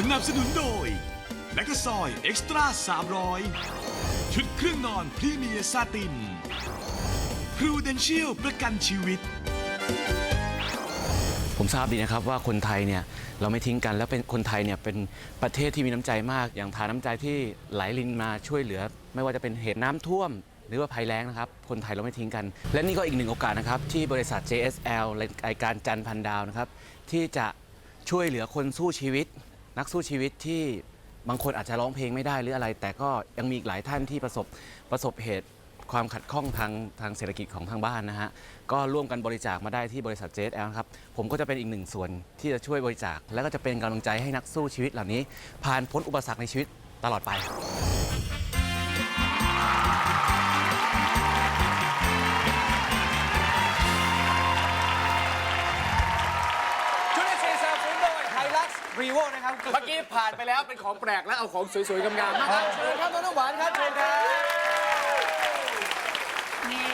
สนับสนุนโดยแลคตาซอยเอ็กซ์ตร้า300 ชุดเครื่องนอนพรีเมียร์ซาตินพรูเดนเชียลประกันชีวิต ผมทราบดีนะครับว่าคนไทยเนี่ยเราไม่ทิ้งกันแล้วเป็นคนไทยเนี่ยเป็นประเทศที่มีน้ำใจมาก อย่างทานน้ำใจที่ไหลลินมาช่วยเหลือ ไม่ว่าจะเป็นเหตุน้ำท่วม หรือว่าภัยแล้งนะครับ คนไทยเราไม่ทิ้งกัน และนี่ก็อีกหนึ่งโอกาสนะครับ ที่บริษัท JSL รายการจันทร์พันดาวนะครับ ที่จะช่วยเหลือคนสู้ชีวิต นักสู้ชีวิตที่บางคนอาจจะร้องเพลงไม่ได้หรืออะไร แต่ก็ยังมีอีกหลายท่านที่ประสบประสบเหตุความขัดข้องทางทางเศรษฐกิจของทางบ้านนะฮะ ก็ร่วมกันบริจาคมาได้ที่บริษัท JSL นะครับ ผมก็จะเป็นอีกหนึ่งส่วนที่จะช่วยบริจาค และก็จะเป็นกำลังใจให้นักสู้ชีวิตเหล่านี้ ผ่านพ้นอุปสรรคในชีวิตตลอดไป รีโวนะครับ เมื่อกี้ผ่านไปแล้วเป็นของแปลกแล้วเอาของสวยๆงามๆมาครับเชิญครับน้องน้ำหวานครับเชิญครับนี่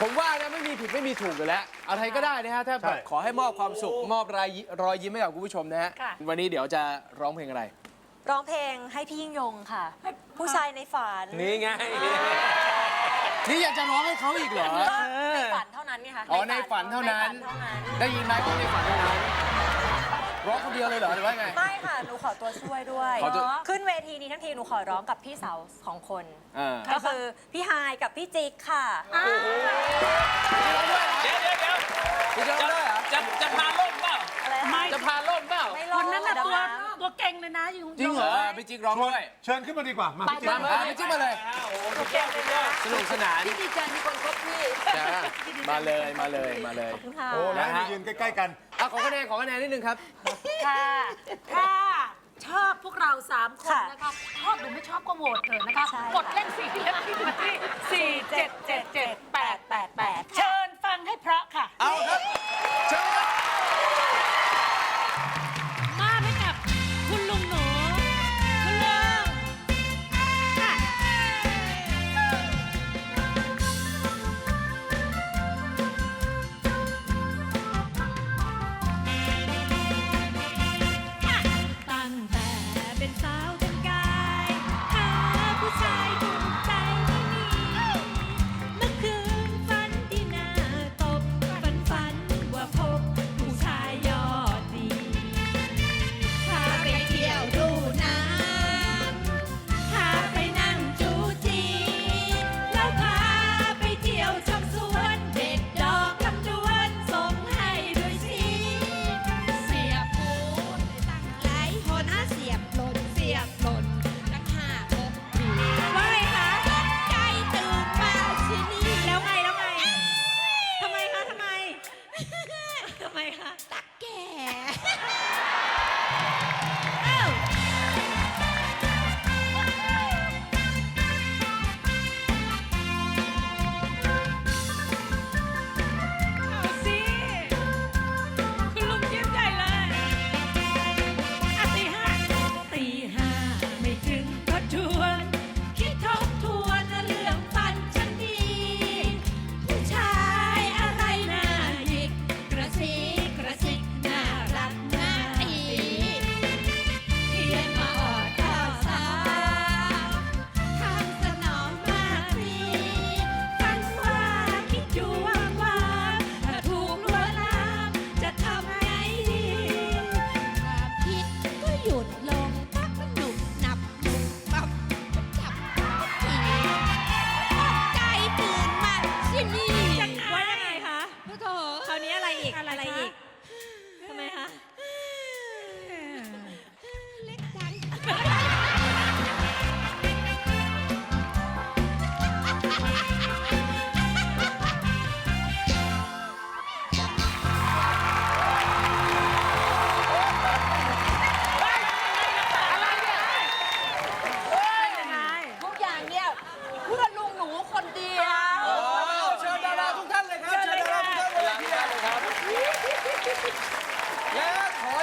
ผมว่านะไม่มีผิดไม่มีถูกอยู่แล้วอะไรก็ได้นะฮะถ้าแบบขอให้มอบความสุขมอบรอยรอยยิ้มให้กับคุณผู้ชมนะฮะค่ะ วันนี้เดี๋ยวจะร้องเพลงอะไร ร้องเพลงให้พี่ยิ่งยงค่ะ ผู้ชายในฝันนี่ไง นี่อยากจะร้องให้เขาอีกเหรอ ก็ในฝันเท่านั้นไงคะอ๋อในฝันเท่านั้นใฝัเท่านั้น ได้ยินไหมว่าในฝันเท่านั้น ร้องคนเดียวเลยเหรอหรือว่าไง ไม่ค่ะ หนูขอตัวช่วยด้วย ขอตัว ขึ้นเวทีนี้ทั้งทีหนูขอร้องกับพี่สาวของคน เออก็คือพี่ฮายกับพี่จิ๊กค่ะ เดี๋ยวเดี๋ยวเดี๋ยวคุณจะร้องได้เหรอจะจะพาล่มเปล่า อะไรนไม่จะพาล่มเปล่า ไม่คร้องนนั้นน่ะดำตัวน้ตัวเก่งเลยนะอยู่จริงเหรอพี่จิ๊กร้องด้วยเชิญขึ้นมาดีกว่า มาพี่จิ๊มาบมาพี่จิ๊กมาเลยสนุกสนานที่ดีใจมีคนคบพี่จ้ามาเลยมาเลยมาเลยำขอบคุณค่ะ โอ้แล้วมายืนใกล้ ๆ กัน อะขอคะแนนขอคะแนนนิดนึงครับ ค่ะถ้าชอบพวกเราสามคนค่ะนะคะ ชอบหรือไม่ชอบก็โหวตเถอะนะคะ ใช่กดเลขสี่เลขที่มาที่สี่เจ็ดเจ็ดเจ็ดแปดแปดแปดเชิญฟังให้เพราะค่ะเอา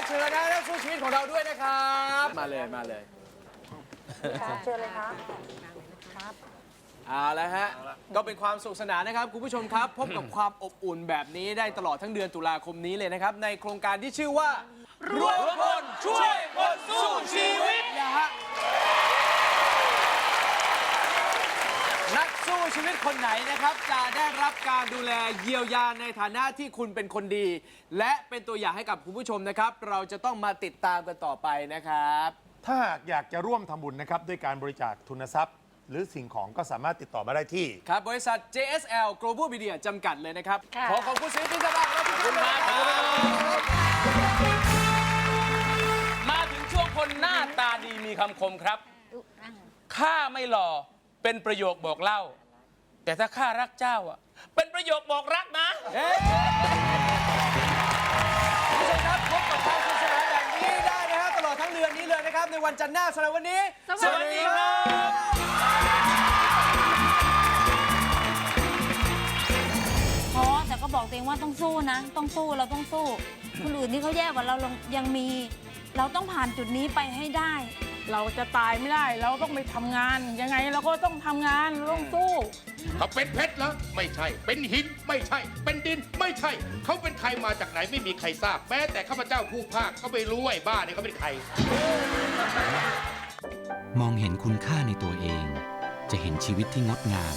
เชิญนะนักสู้ชีวิตของเราด้วยนะครับ มาเลยมาเลยเชิญเลยค่ะเอาละฮะ ก็เป็นความสุขสนานนะครับคุณผู้ชมครับ พบกับความอบอุ่นแบบนี้ได้ตลอดทั้งเดือนตุลาคมนี้เลยนะครับ ในโครงการที่ชื่อว่ารวมพลช่วยคนสู้ชีวิตนะฮะนัก สู้ชีวิตคนไหนนะครับ จะได้รับการดูแลเยียวยาในฐานะที่คุณเป็นคนดี และเป็นตัวอย่างให้กับคุณผู้ชมนะครับ เราจะต้องมาติดตามกันต่อไปนะครับ ถ้าหากอยากจะร่วมทำบุญนะครับ ด้วยการบริจาคทุนทรัพย์ หรือสิ่งของก็สามารถติดต่อมาได้ที่ ครับ บริษัท JSL Global Media จำกัดเลยนะครับ ค่ะ ขอขอบคุณศิลปินดาราของเราทุกท่านนะครับ มาถึงช่วงคนหน้าตาดีมีคำคมครับ ข้าไม่หล่อเป็นประโยคบอกเล่า แต่ถ้าข้ารักเจ้าอะ เป็นประโยคบอกรักนะ คุณผู้ชมครับพบกับความสนุกสนานแบบนี้ได้นะฮะตลอดทั้งเดือนนี้เลยนะครับ ในวันจันทร์หน้าสำหรับวันนี้ สวัสดีครับท้อแต่ก็บอกตัวเองว่าต้องสู้นะ ต้องสู้เราต้องสู้ คนอื่นที่เขาแย่กว่าเรายังมี เราต้องผ่านจุดนี้ไปให้ได้ เราจะตายไม่ได้ เราต้องไปทำงาน ยังไงเราก็ต้องทำงานเราต้องสู้ เขาเป็นเพชรเหรอไม่ใช่ เป็นหินไม่ใช่ เป็นดินไม่ใช่ เขาเป็นใครมาจากไหนไม่มีใครทราบ แม้แต่ข้าพเจ้าผู้ภาคก็ไม่รู้ไอ้บ้าเนี่ยเขาเป็นใคร มองเห็นคุณค่าในตัวเอง จะเห็นชีวิตที่งดงาม